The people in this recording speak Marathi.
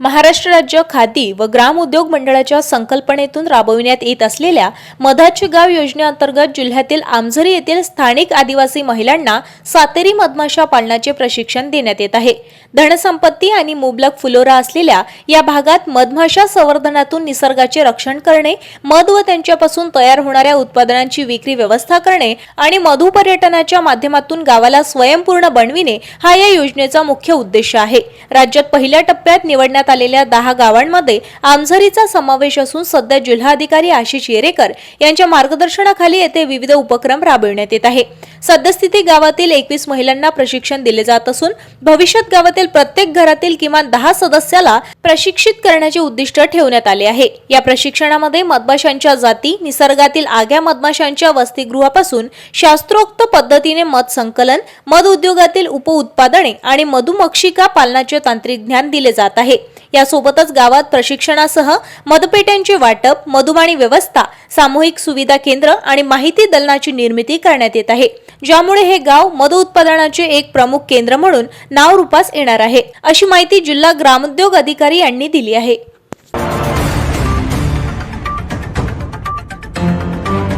महाराष्ट्र राज्य खादी व ग्राम उद्योग मंडळाच्या संकल्पनेतून राबविण्यात येत असलेल्या मधाचे गाव योजनेअंतर्गत जिल्ह्यातील आमझरी येथील स्थानिक आदिवासी महिलांना सातेरी मधमाशा पालनाचे प्रशिक्षण देण्यात येत आहे. धनसंपत्ती आणि मुबलक फुलोरा असलेल्या या भागात मधमाशा संवर्धनातून निसर्गाचे रक्षण करणे मध व त्यांच्यापासून तयार होणाऱ्या उत्पादनांची विक्री व्यवस्था करणे आणि मधु पर्यटनाच्या माध्यमातून गावाला स्वयंपूर्ण बनविणे हा या योजनेचा मुख्य उद्देश आहे. राज्यात पहिल्या टप्प्यात निवडण्यात आलेल्या दहा गावांमध्ये आमझरीचा समावेश असून सध्या जिल्हाधिकारी आशिष येरेकर यांच्या मार्गदर्शनाखाली येथे विविध उपक्रम राबविण्यात येत आहे. सद्यस्थिती गावातील एकवीस महिलांना प्रशिक्षण दिले जात असून भविष्यात गावातील प्रत्येक घरातील किमान दहा सदस्याला प्रशिक्षित करण्याचे उद्दिष्ट ठेवण्यात आले आहे. या प्रशिक्षणामध्ये मधमाशांच्या जाती निसर्गातील आग्या मधमाशांच्या वसतिगृहापासून शास्त्रोक्त पद्धतीने मध संकलन मध उद्योगातील उपउत्पादने आणि मधुमक्षिका पालनाचे तांत्रिक ज्ञान दिले जात आहे. यासोबतच गावात प्रशिक्षणासह मधपेट्यांचे वाटप मधुमाणी व्यवस्था सामूहिक सुविधा केंद्र आणि माहिती दलनाची निर्मिती करण्यात येत आहे. ज्यामुळे हे गाव मध उत्पादनाचे एक प्रमुख केंद्र म्हणून नाव रूपास येणार आहे. अशी माहिती जिल्हा ग्रामोद्योग अधिकारी यांनी दिली आहे.